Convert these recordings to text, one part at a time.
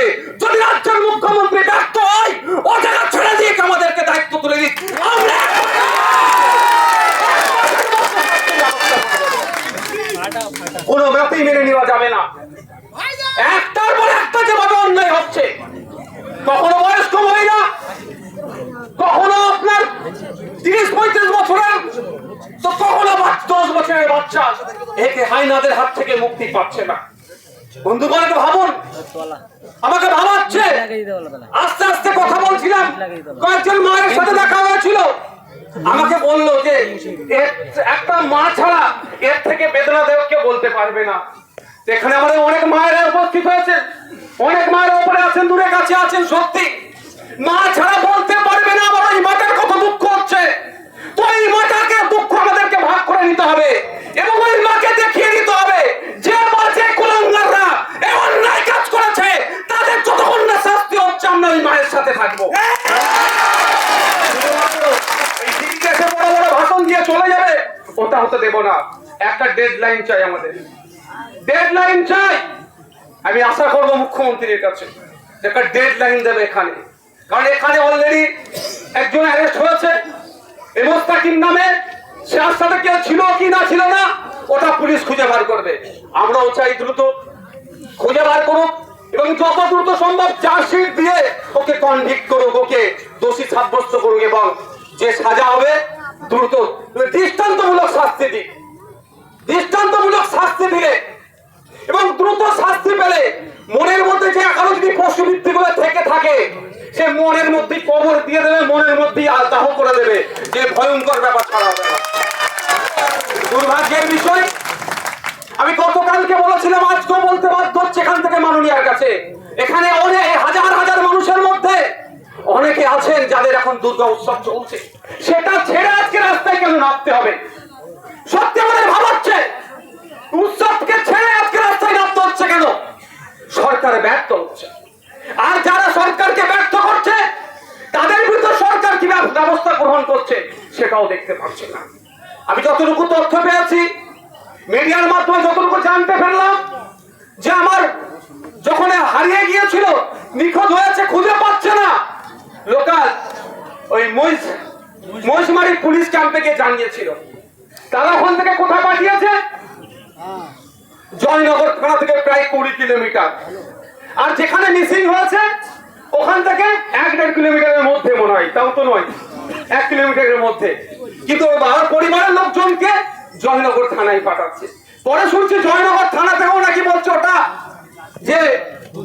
হবে যদি রাজ্যের মুখ্যমন্ত্রী ব্যর্থ হয় ও জায়গা ছেড়ে দিয়ে আমাদেরকে দায়িত্ব তুলে আমরা কোনো মতেই মেনে নেওয়া যাবে না। একটার পর একটা যেভাবে অন্যায় হচ্ছে, কখনো বয়স্ক মহিলা, কখনো আপনার তিরিশ পঁয়ত্রিশ বছরের, তো কখনো দশ বছরের বাচ্চা, একে হাইনাদের হাত থেকে মুক্তি পাচ্ছে না। বন্ধুগণ, একটু ভাবুন আমাকে ভাবাচ্ছে আস্তে আস্তে কথা বলছিলাম। কয়েকজন মায়ের সাথে দেখা হয়েছিল। আমাকে বলল যে একটা মা ছাড়া এর থেকে বেদনা দেব কেউ বলতে পারবে না। এখানে আমাদের অনেক মায়েরা উপস্থিত হয়েছে অনেক মায়ের উপরে আছেন দূরে কাছে আছেন সত্যি। মা ছাড়া বলতে পারবে না আমার এই মাটার কত দুঃখ হচ্ছে। তো এই মাটাকে দুঃখ আমাদেরকে ভাগ করে নিতে হবে। এবং ওই মাকে দেখিয়ে দিতে হবে যে মা যে কুলাঙ্গাররা এই অন্যায় কাজ করেছে তাদের যতক্ষণ না শাস্তি হচ্ছে আমরা ওই মায়ের সাথে থাকব। বড় বড় ভাষণ দিয়ে চলে যাবে ওটা হতে দেব না। একটা চাই আমাদের। চাই! আমি আশা করব মুখ্যমন্ত্রীর কাছে একটা দেবে এখানে। কারণ এখানে অলরেডি একজন অ্যারেস্ট হয়েছে। এই মোস্তাকিম নামে সে সাথে কেউ ছিল কি না ছিল না, ওটা পুলিশ খুঁজে বার করবে। আমরাও চাই দ্রুত খুঁজে বার করুক। এবং যত দ্রুত সম্ভব চার্জশিট দিয়ে ওকে কনভিক্ট করুক, ওকে দোষী সাব্যস্ত করুক এবং যে সাজা হবে দ্রুত। দৃষ্টান্তমূলক শাস্তি দিক দৃষ্টান্তমূলক শাস্তি দিলে এবং দ্রুত শাস্তি পেলে মনের মধ্যে যে এখনও যদি পশুবৃত্তি গুলো থেকে থাকে, সে মনের মধ্যে কবর দিয়ে দেবে, মনের মধ্যেই দাহ করে দেবে। যে ভয়ঙ্কর ব্যাপার ছাড়া দুর্ভাগ্যের বিষয় আমি গতকালকে বলেছিলাম, আজকেও বলতে বাধ্য হচ্ছে এখান থেকে মাননীয়ার কাছে। এখানে অনেক হাজার হাজার মানুষের মধ্যে অনেকে আছেন যাদের এখন দুর্গা উৎসব চলছে। সেটা ছেড়ে আজকে রাস্তায় কেন নামতে হবে? সত্যি আমাদের ভাবাচ্ছে উৎসবকে ছেড়ে আজকে রাস্তায় নামতে হচ্ছে কেন? সরকার ব্যর্থ হচ্ছে। আর যারা সরকারকে ব্যর্থ করছে, তাদের বিরুদ্ধে সরকার কি ব্যব- ব্যবস্থা গ্রহণ করছে, সেটাও দেখতে পাচ্ছে না। আমি যতটুকু তথ্য পেয়েছি মিডিয়ার মাধ্যমে যতটুকু জানতে পারলাম যে আমার যখন হারিয়ে গিয়েছিল, নিখোঁজ হয়েছে, খুঁজে পাচ্ছে না। লোকাল ওই মহিষ, মহিষমারি পুলিশ ক্যাম্পে গিয়ে জানিয়েছিল। তারা ওখান থেকে কোথায় পাঠিয়েছে? জয়নগর থানা থেকে প্রায় কুড়ি কিলোমিটার। আর যেখানে মিসিং হয়েছে, ওখান থেকে এক দেড় কিলোমিটারের মধ্যে মনে হয়, তাও তো নয়, এক কিলোমিটারের মধ্যে। কিন্তু পরিবারের লোকজনকে জয়নগর থানায় পাঠাচ্ছে। পরে শুনছি জয়নগর থানা থেকেও নাকি বলছে ওটা যে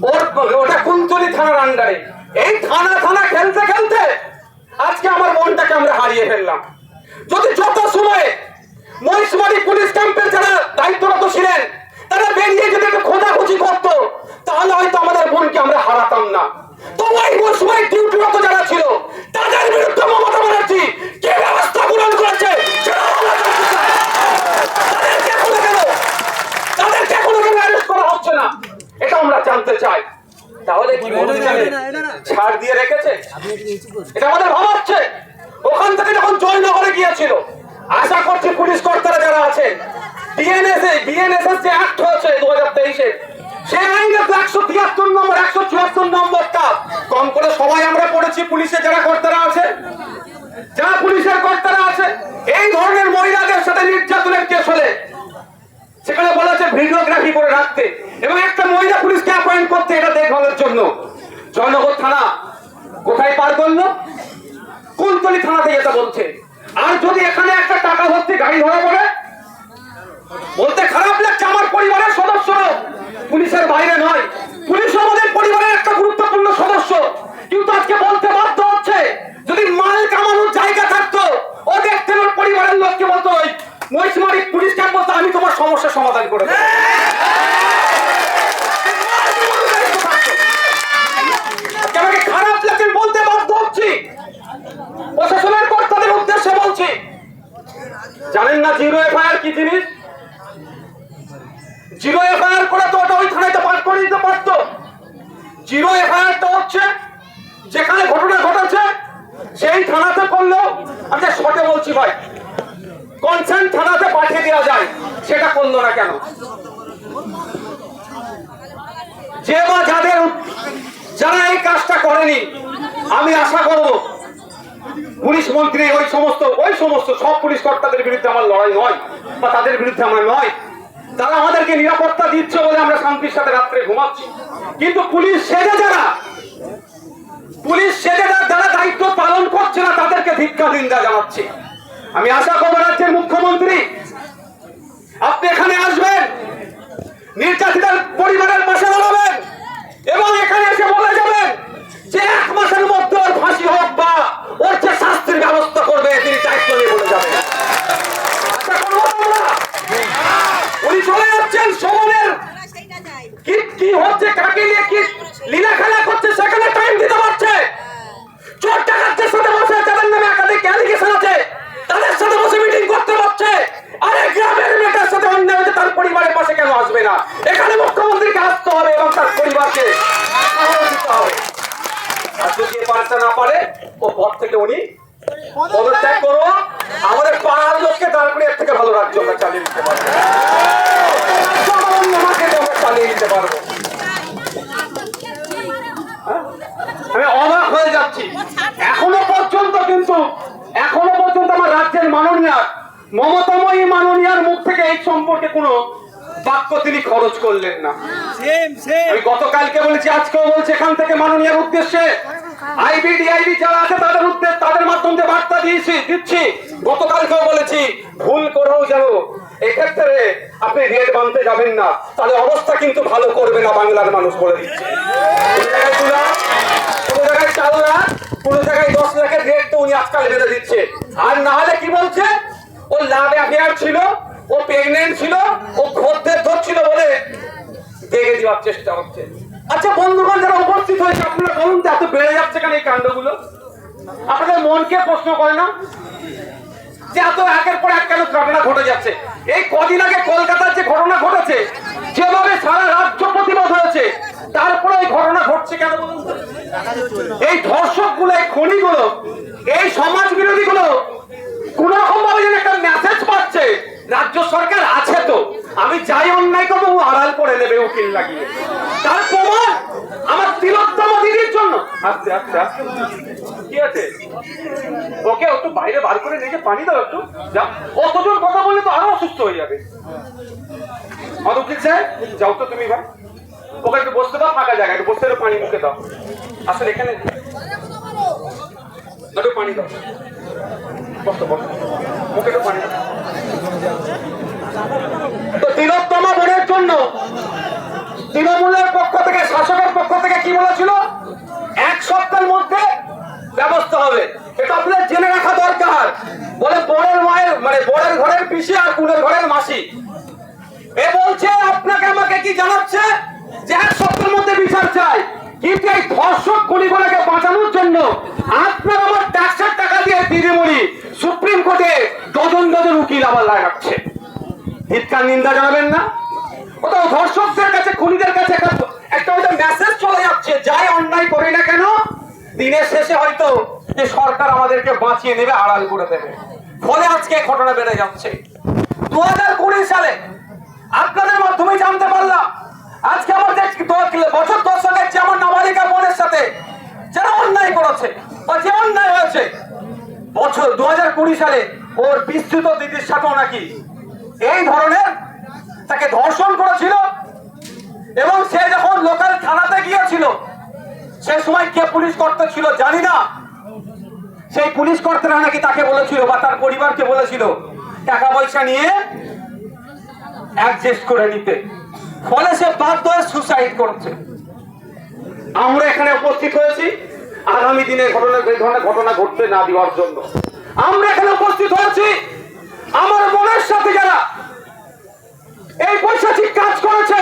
ওর ওটা কুন্তলি থানার আন্ডারে এই থানা থানা খেলতে খেলতে আজকে আমার মনটাকে আমরা হারিয়ে ফেললাম। যদি যত সময়ে মহিষমারি পুলিশ ক্যাম্পের যারা দায়িত্বরত ছিলেন, তারা বেরিয়ে যদি একটু খোঁজাখুঁজি করতো, তাহলে হয়তো আমাদের বোনকে আমরা হারাতাম না। তো ওই মহিষমারি ডিউটিরত যারা ছিল, তাদের বিরুদ্ধে মমতা ব্যানার্জি কি ব্যবস্থা গ্রহণ করেছে সেটাও আমরা জানতে চাই। তাদেরকে এখনও কেন তাদেরকে এখনও কেন অ্যারেস্ট করা হচ্ছে না এটা আমরা জানতে চাই তাহলে কি মহিলাকে ছাড় দিয়ে রেখেছে এটা আমাদের ভাবাচ্ছে ওখান থেকে যখন জয়নগরে গিয়েছিল, আশা করছি পুলিশ কর্তারা যারা আছেন বিএনএসএ বিএনএসএস যে অ্যাক্ট হয়েছে দু হাজার তেইশে সেই আইনে একশো তিয়াত্তর নম্বর, একশো চুয়াত্তর নম্বরটা কম করে সবাই আমরা পড়েছি পুলিশে যারা কর্তারা আছে। যারা পুলিশের কর্তারা আছে, এই ধরনের মহিলাদের সাথে নির্যাতনের কেস হলে, সেখানে বলা আছে ভিডিওগ্রাফি করে রাখতে। এবং একটা মহিলা পুলিশকে অ্যাপয়েন্ট করতে এটা দেখভালের জন্য। জয়নগর থানা কোথায় পার করল? কুলতলি থানা থেকে এটা বলছে? আর যদি এখানে একটা টাকা ভর্তি গাড়ি ধরা পড়ে, বলতে খারাপ লাগছে আমার পরিবারের সদস্যরা পুলিশের বাইরে নয়। পুলিশ আমাদের পরিবারের একটা গুরুত্বপূর্ণ সদস্য। কিন্তু আজকে বলতে বাধ্য হচ্ছে, যদি মাল কামানোর জায়গা থাকতো ও দেখতেন পরিবারের লোককে বলতো, ওই মহিষমারি পুলিশ ক্যাম্প বলতো আমি তোমার সমস্যার সমাধান করে দেবো আজকে আমাকে খারাপ লাগছে আমি বলতে বাধ্য হচ্ছি প্রশাসনের কর্তাদের উদ্দেশ্যে বলছি জানেন না জিরো এফআইআর কি জিনিস জিরো এফআইআর করে তো ওটা ওই থানায় তো পাঠ করে দিতে পারতো জিরো এফআইআরটা হচ্ছে যেখানে ঘটনা ঘটেছে সেই থানাতে করলেও আমি শর্টে বলছি ভাই কনসার্ন থানাতে পাঠিয়ে দেওয়া যায় সেটা করল না কেন যে বা যাদের যারা এই কাজটা করেনি। আমি আশা করব পুলিশ মন্ত্রী ওই সমস্ত ওই সমস্ত সব পুলিশ কর্তাদের বিরুদ্ধে আমার লড়াই নয় বা তাদের বিরুদ্ধে আমার নয়। তারা আমাদেরকে নিরাপত্তা দিচ্ছে বলে আমরা শান্তির সাথে রাত্রে ঘুমাচ্ছি। কিন্তু পুলিশ সেজে যারা, পুলিশ সেজে যারা দায়িত্ব পালন করছে না, তাদেরকে ধিক্ষা নিন্দা জানাচ্ছি। আমি আশা করব রাজ্যের মুখ্যমন্ত্রী, আপনি এখানে আসবেন, নির্যাতিতার পরিবারের পাশে দাঁড়াবেন এবং এখানে এসে বলে যাবেন যে এক মাসের মধ্যে ওর ফাঁসি হোক বা ওর যে শাস্তির ব্যবস্থা করবে তিনি দায়িত্ব নিয়ে বলে যাবেন আশা করব আমরা। উনি চলে যাচ্ছেন সমানের সেইটা চাই কি কি হচ্ছে কাকে নিয়ে কি লীলা খেলা করছে সেখানে টাইম দিতে পারছে চোর ডাকাতদের সাথে বসে যাদের নামে একাধিক অ্যালিগেশন আছে তাদের সাথে বসে মিটিং করতে পারছে আরে গ্রামের মেয়েটার সাথে অন্যায় হচ্ছে তার পরিবারের পাশে কেন আসবে না এখানে মুখ্যমন্ত্রীকে আসতে হবে এবং তার পরিবারকে সাহস দিতে হবে আর যদি এ পারতে না পারে ও পথ থেকে উনি পদত্যাগ করব আমাদের পাড়ার লোককে তারপরে আমরা চালিয়ে দিতে পারব। আমাকে আমরা চালিয়ে দিতে পারব। হ্যাঁ? আমি অবাক হয়ে যাচ্ছি। এখনও পর্যন্ত কিন্তু এখনও পর্যন্ত আমার রাজ্যের মাননীয় মমতাময়ী মাননীয়ার মুখ থেকে এই সম্পর্কে কোনো বাক্য তিনি খরচ করলেন না। আমি গতকালকে বলেছি আজকেও বলছি এখান থেকে মাননীয় উদ্দেশ্যে আইবি যারা আছে তাদের উদ্দেশ্যে তাদের মাধ্যমে বার্তা দিয়েছি দিচ্ছি গতকালকেও বলেছি, ভুল করেও যেন এক্ষেত্রে আপনি রেট বানতে যাবেন না। তাহলে অবস্থা কিন্তু ভালো করবে না বাংলার মানুষ বলে দিচ্ছে। জায়গায় দশ লাখের রেট তো উনি আজকাল বেঁধে দিচ্ছে। আর না হলে কি বলছে? ও লাভ অ্যাফেয়ার ছিল, ও প্রেগনেন্ট ছিল, ও খদ্দের ধরছিল বলে দেখে দেওয়ার চেষ্টা হচ্ছে। আচ্ছা বন্ধুগণ যারা উপস্থিত হয়েছে, আপনারা বলুন তো এত বেড়ে যাচ্ছে কেন এই কাণ্ডগুলো? আপনাদের মনকে প্রশ্ন করে না? যে এত একের পর এক কেন ঘটনা ঘটে যাচ্ছে? এই কদিন আগে কলকাতার যে ঘটনা ঘটেছে, যেভাবে সারা রাজ্য প্রতিবাদ হয়েছে, তারপরে এই ঘটনা ঘটছে কেন এই ধর্ষকগুলো এই খনিগুলো, এই সমাজ বিরোধী গুলো কোন রকম ভাবে যেন একটা মেসেজ পাচ্ছে, রাজ্য সরকার আছে তো। আমি যাই অন্যায় করব, ও আড়াল করে নেবে উকিল লাগিয়ে। তার প্রমাণ আমার তিলোত্তম দিদির জন্য। আস্তে আস্তে আস্তে। আছে। ওকে একটু বাইরে বার করে পানি দাও একটু। যা, অতজন কথা বললে তো আরও অসুস্থ হয়ে যাবে। যাও তো তুমি ভাই ওকে একটু বসতে দাও, ফাঁকা একটু বসতে পানি মুখে দাও। আসলে এখানে একটু পানি দাও। মুখে একটু পানি তো তিলোত্তমা বোনের জন্য তৃণমূলের পক্ষ থেকে, শাসকের পক্ষ থেকে কি বলেছিল? এক সপ্তাহের মধ্যে ব্যবস্থা হবে। এটা আপনাদের জেনে রাখা দরকার। বলে বরের মায়ের মানে বরের ঘরের পিসি আর কুলের ঘরের মাসি। এ বলছে, আপনাকে আমাকে কি জানাচ্ছে? যে এক সপ্তাহের মধ্যে বিচার চাই। কিন্তু এই ধর্ষক খুনিগুলোকে বাঁচানোর জন্য আপনার আমার ট্যাক্সের টাকা দিয়ে দিদিমণি সুপ্রিম কোর্টে ডজন ডজন উকিল আবার লাগাচ্ছে। ধিৎকার নিন্দা জানাবেন না। ওটাও ধর্ষকদের কাছে, খুনিদের কাছে একটা- ওটা মেসেজ চলে যাচ্ছে, যাই অন্যায় করি না কেন দিনের শেষে হয়তো যে সরকার আমাদেরকে বাঁচিয়ে নেবে, আড়াল করে দেবে। ফলে আজকে ঘটনা বেড়ে যাচ্ছে। দু হাজার কুড়ি সালে আপনাদের মাধ্যমে জানতে পারলাম, আজকে আমার যে বছর দশ দেখছি আমার নাবালিকা বোনের সাথে যারা অন্যায় করেছে বা যে অন্যায় হয়েছে, বছর দু হাজার কুড়ি সালে ওর বিস্তৃত দিদির সাথেও নাকি এই ধরনের তাকে ধর্ষণ করেছিল এবং সে যখন লোকাল থানাতে গিয়েছিল সে সময় কে পুলিশ কর্তা ছিল জানি না। সেই পুলিশ কর্তারা নাকি তাকে বলেছিল বা তার পরিবারকে বলেছিল, টাকা পয়সা নিয়ে অ্যাডজাস্ট করে নিতে। ফলে সে বাধ্য হয়ে সুসাইড করছে। আমরা এখানে উপস্থিত হয়েছি। আগামী দিনে ঘটনা এই ধরনের ঘটনা ঘটতে না দেওয়ার জন্য। আমরা এখানে উপস্থিত হয়েছি। আমার বোনের সাথে যারা এই পৈশাচিক কাজ করেছে,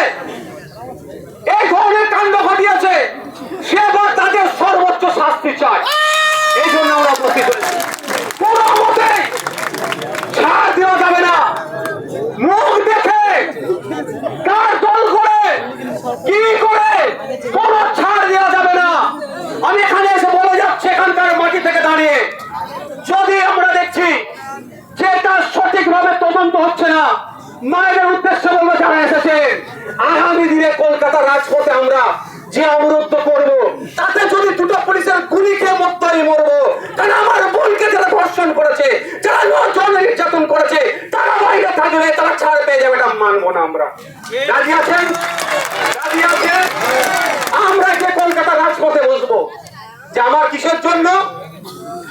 এই ধরনের কাণ্ড ঘটিয়েছে সে আবার তাদের সর্বোচ্চ শাস্তি চায় এই জন্য আমরা উপস্থিত হয়েছি কোনো মতেই ছাড় দেওয়া যাবে না মুখ দেখে কার দল করে কি করে কোনো ছাড় দেওয়া যাবে না আমি এখানে এসে বলে যাচ্ছি এখানকার মাটি থেকে দাঁড়িয়ে যদি আমরা দেখছি যে তার সঠিকভাবে তদন্ত হচ্ছে না মায়েদের উদ্দেশ্যে বলব যারা এসেছেন আগামী দিনে কলকাতা রাজপথে আমরা যে অবরুদ্ধ করব তাতে যদি দুটো পুলিশের গুলি খেয়ে মত্তারি মরবো কারণ আমার বোনকে যারা ধর্ষণ করেছে যারা নজন নির্যাতন করেছে তারা বাইরে থাকলে তারা ছাড় পেয়ে যাবে এটা মানবো না আমরা। রাজি আছেন? রাজি আছেন? আমরা যে কলকাতা রাজপথে বসবো, যে আমার কিসের জন্য?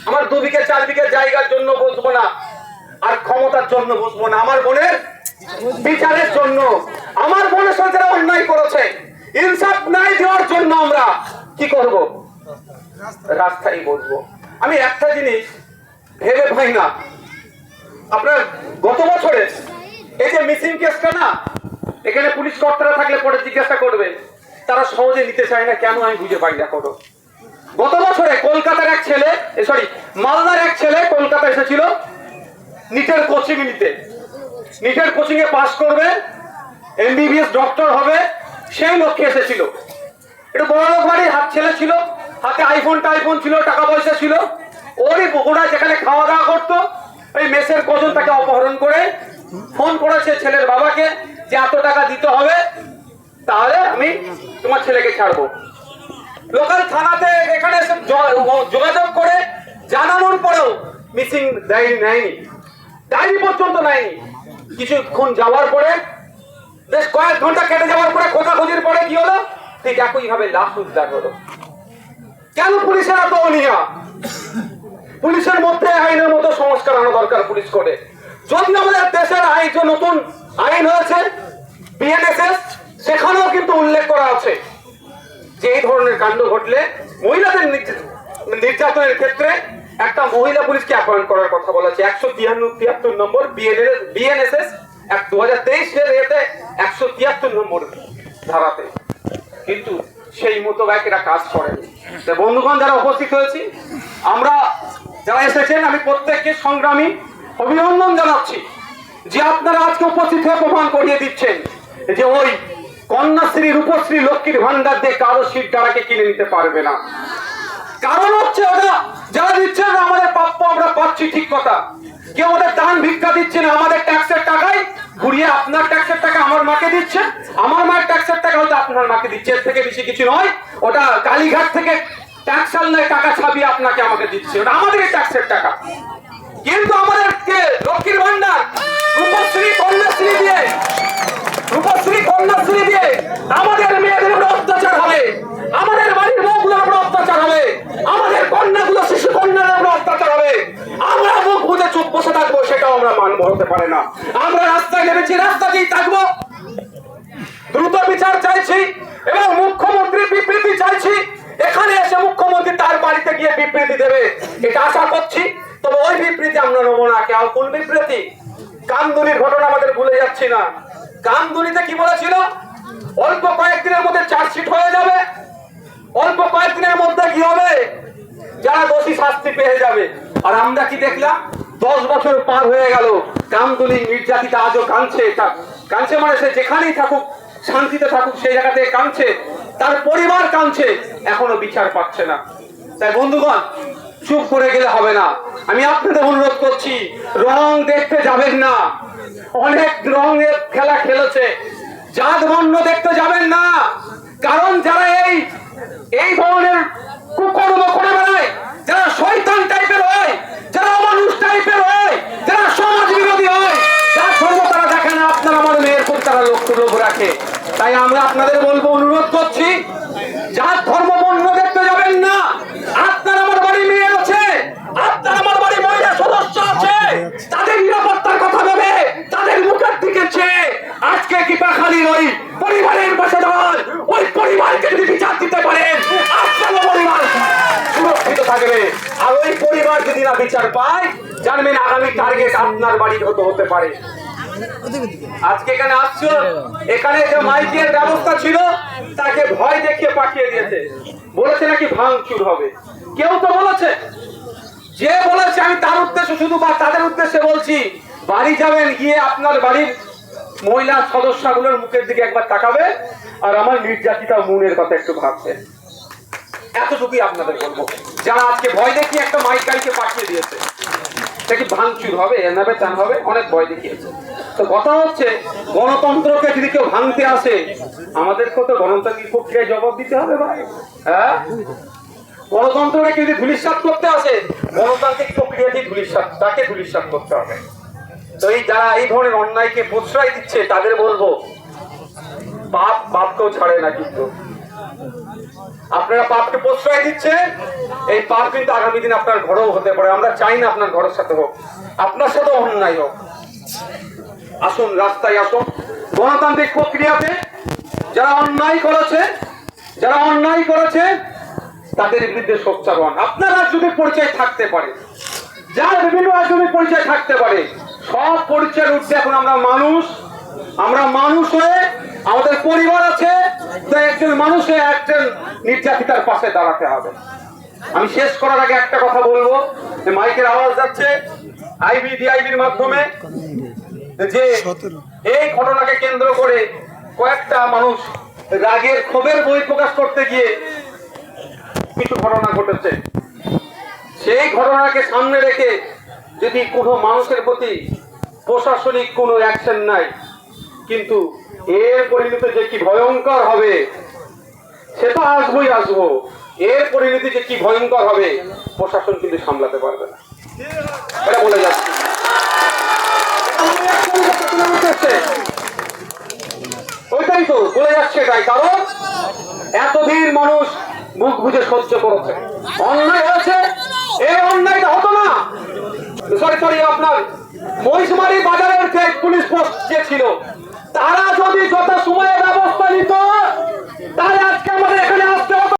আমার দু বিঘে, চার বিঘে জায়গার জন্য বসবো না, আর ক্ষমতার জন্য বসবো না, আমার বোনের বিচারের জন্য। আমার বোনের সাথে যারা অন্যায় করেছে, ইনসাফ নাই দেওয়ার জন্য আমরা কি করব? রাস্তায় বসবো। আমি একটা জিনিস ভেবে পাই না। আপনার গত বছরে এই যে মিসিং কেসটা না, এখানে পুলিশ কর্তারা থাকলে পরে জিজ্ঞাসা করবে। তারা সহজে নিতে চায় না, কেন আমি বুঝে পাই না করো গত বছরে কলকাতার এক ছেলে সরি মালদার এক ছেলে কলকাতা এসেছিল, নিটের কোচিং নিতে। নিটের কোচিং এ পাস করবে এমবিবিএস ডক্টর হবে, সেই লক্ষ্যে এসেছিল। একটু বড় লোক বাড়ির হাত ছেলে ছিল, হাতে আইফোন টাইফোন ছিল, টাকা পয়সা ছিল। ওরই ওরা যেখানে খাওয়া দাওয়া করতো ওই মেসের কজন তাকে অপহরণ করে ফোন করেছে ছেলের বাবাকে যে এত টাকা দিতে হবে, তাহলে আমি তোমার ছেলেকে ছাড়বো। লোকাল থানাতে এখানে যোগাযোগ করে, জানানোর পরেও মিসিং ডায়েরি নেয়নি। ডায়েরি পর্যন্ত নেয়নি। কিছুক্ষণ যাওয়ার পরে, বেশ কয়েক ঘণ্টা কেটে যাওয়ার পরে খোঁজাখুঁজির পরে কি হলো? ঠিক একই ভাবে লাশ উদ্ধার হলো। কেন পুলিশের এত অনিয়া পুলিশের মধ্যে আইনের মতো সংস্কার আনা দরকার পুলিশ করে। যদি আমাদের দেশের আইন যে নতুন আইন হয়েছে বিএনএসএস সেখানেও কিন্তু উল্লেখ করা আছে যে এই ধরনের কাণ্ড ঘটলে মহিলাদের নির্য- নির্যাতনের ক্ষেত্রে একটা মহিলা পুলিশকে অ্যাপয়েন্ট করার কথা বলা আছে। একশো তিয়াত্তর নম্বর বিএনএসএস এক দু হাজার তেইশের এতে একশো তিয়াত্তর নম্বর ধারাতে। কিন্তু সেই মতো এরা কাজ করেন। বন্ধুগণ, যারা উপস্থিত হয়েছি, আমরা যারা এসেছেন, আমি প্রত্যেককে সংগ্রামী অভিনন্দন জানাচ্ছি যে আপনারা আজকে উপস্থিত হয়ে প্রমাণ করিয়ে দিচ্ছেন যে ওই কন্যাশ্রী, রূপশ্রী লক্ষ্মীর ভান্ডার দিয়ে কারও সিট দ্বারাকে কিনে নিতে পারবে না। কারণ হচ্ছে ওটা যারা দিচ্ছে না, আমাদের প্রাপ্য আমরা পাচ্ছি, ঠিক কথা। কেউ আমাদের দান ভিক্ষা দিচ্ছে না, আমাদের ট্যাক্সের টাকায় ঘুরিয়ে আপনার ট্যাক্সের টাকা আমার মাকে দিচ্ছে, আমার মায়ের ট্যাক্সের টাকা হয়তো আপনার মাকে দিচ্ছে, এর থেকে বেশি কিছু নয়, ওটা কালীঘাট থেকে ট্যাক্সাল নয় টাকা ছাপিয়ে আপনাকে আমাকে দিচ্ছে, ওটা আমাদের ট্যাক্সের টাকা। কিন্তু আমাদেরকে লক্ষ্মীর ভান্ডার রূপশ্রী, কন্যাশ্রী দিয়ে। রূপশ্রী, কন্যাশ্রী দিয়ে আমাদের মেয়েদের উপর অত্যাচার হবে। আমাদের বাড়ির বউগুলোর উপর অত্যাচার হবে। আমাদের কন্যাগুলো, শিশু কন্যাদের উপর অত্যাচার হবে। আমরা মুখ বুঝে চুপ বসে থাকব, সেটাও আমরা মানব, হতে পারে না। আমরা রাস্তায় নেমেছি, রাস্তাতেই থাকব। দ্রুত বিচার চাইছি এবং মুখ্যমন্ত্রী বিবৃতি চাইছি। এখানে এসে মুখ্যমন্ত্রী তার বাড়িতে গিয়ে বিবৃতি দেবে। এটা আশা করছি। তবে ওই বিবৃতি আমরা নেব না কেউ কোন বিবৃতি। কামদুনির ঘটনা আমাদের ভুলে যাচ্ছি না। কামদুনিতে কি বলেছিল? অল্প কয়েকদিনের মধ্যে চার্জশিট হয়ে যাবে। অল্প কয়েকদিনের মধ্যে কি হবে? যারা দোষী শাস্তি পেয়ে যাবে। আর আমরা কি দেখলাম? দশ বছর পার হয়ে গেল। কামদুলি নির্যাতিতা আজও কাঁদছে। কাঁদছে মানে সে যেখানেই থাকুক, শান্তিতে থাকুক, সেই জায়গাতে কাঁদছে। তার পরিবার কাঁদছে। এখনও বিচার পাচ্ছে না। তাই বন্ধুগণ চুপ করে গেলে হবে না। আমি আপনাদের অনুরোধ করছি, রং দেখতে যাবেন না। অনেক রঙের খেলা খেলেছে। জাত বর্ণ দেখতে যাবেন না। কারণ যারা এই এই ধরনের কুকর্ম করে বেড়ায়, যারা শয়তান টাইপের হয়, যারা অমানুষ টাইপের হয়, যারা সমাজ বিরোধী হয়, যারা ধর্ম তারা দেখে না, আপনার আমার মেয়ের প্রতি তারা লক্ষ্য লোভ রাখে। তাই আমরা আপনাদের বলব, অনুরোধ করছি যার ধর্ম বর্ণ দেখতে যাবেন না আপনার আমার বাড়ি মেয়ে আছে আপনার আমার বাড়ি মহিলা সদস্য আছে তাদের নিরাপত্তার কথা বিচার পায়, জানবেন আগামী টার্গেট আপনার বাড়ির হতে হতে পারে। আজকে এখানে আসছো, এখানে যে মাইকের ব্যবস্থা ছিল, তাকে ভয় দেখিয়ে পাঠিয়ে দিয়েছে। বলেছে নাকি ভাঙচুর হবে। কেউ তো বলেছে। যে বলেছে, আমি তার উদ্দেশ্যে শুধু বা তাদের উদ্দেশ্যে বলছি, বাড়ি যাবেন, গিয়ে আপনার বাড়ির মহিলা সদস্যগুলোর মুখের দিকে একবার তাকাবে, আর আমার নির্যাতিতা মনের কথা একটু ভাববেন। এতটুকুই আপনাদের বলব। যারা আজকে ভয় দেখিয়ে একটা মাইক গাড়িকে পাঠিয়ে দিয়েছে, এটা কি ভাঙচুর হবে, এনাবে চান হবে? অনেক ভয় দেখিয়েছে। তো কথা হচ্ছে, গণতন্ত্রকে যদি কেউ ভাঙতে আসে আমাদেরকেও তো গণতান্ত্রিক প্রক্রিয়ায় জবাব দিতে হবে ভাই। হ্যাঁ? গণতন্ত্রকে যদি ধুলিস্বাদ করতে আসে, গণতান্ত্রিক প্রক্রিয়া দিয়ে ধুলিস্বাদ তাকে ধুলিস্বাদ করতে হবে। তো এই যারা এই ধরনের অন্যায়কে প্রশ্রয় দিচ্ছে, তাদের বলব, পাপ, পাপকেও ছাড়ে না কিন্তু। আপনারা পাপকে প্রশ্রয় দিচ্ছেন, এই পাপ কিন্তু আগামী দিন আপনার ঘরেও হতে পারে। আমরা চাই না আপনার ঘরের সাথে হোক, আপনার সাথে অন্যায় হোক। আসুন, রাস্তায় আসুন। গণতান্ত্রিক প্রক্রিয়াতে যারা অন্যায় করেছে, যারা অন্যায় করেছে, তাদের বিরুদ্ধে সোচ্চার হন। আপনার রাজনৈতিক পরিচয় থাকতে পারে। যার বিভিন্ন রাজনৈতিক পরিচয় থাকতে পারে, সব পরিচয়ের ঊর্ধ্বে এখন আমরা মানুষ। আমরা মানুষ হয়ে আমাদের পরিবার আছে তো একজন মানুষ হয়ে একজন নির্যাতিতার পাশে দাঁড়াতে হবে। আমি শেষ করার আগে একটা কথা বলব যে মাইকের আওয়াজ যাচ্ছে আইবি ডিআইবির মাধ্যমে যে এই ঘটনাকে কেন্দ্র করে কয়েকটা মানুষ রাগের ক্ষোভের বই প্রকাশ করতে গিয়ে কিছু ঘটনা ঘটেছে। সেই ঘটনাকে সামনে রেখে যদি কোনো মানুষের প্রতি প্রশাসনিক কোনো অ্যাকশন নাই কিন্তু এর পরিণতি যে কি ভয়ঙ্কর হবে সে তো আসবোই আসব। এর পরিণতি যে কি ভয়ঙ্কর হবে, প্রশাসন কিন্তু সামলাতে পারবে না। এটা বলে যাচ্ছি। ওইটাই তো, বলে যাচ্ছে এটাই। কারণ এতদিন মানুষ মুখ বুঝে সহ্য করেছে। অন্যায় হয়েছে এই অন্যায়টা হতো না। সরি সরি, আপনার মহিষমারি বাজারের যে পুলিশ পোস্ট যে ছিল তারা যদি যত সময়ে ব্যবস্থা নিত তাহলে আজকে আমাদের এখানে আসতে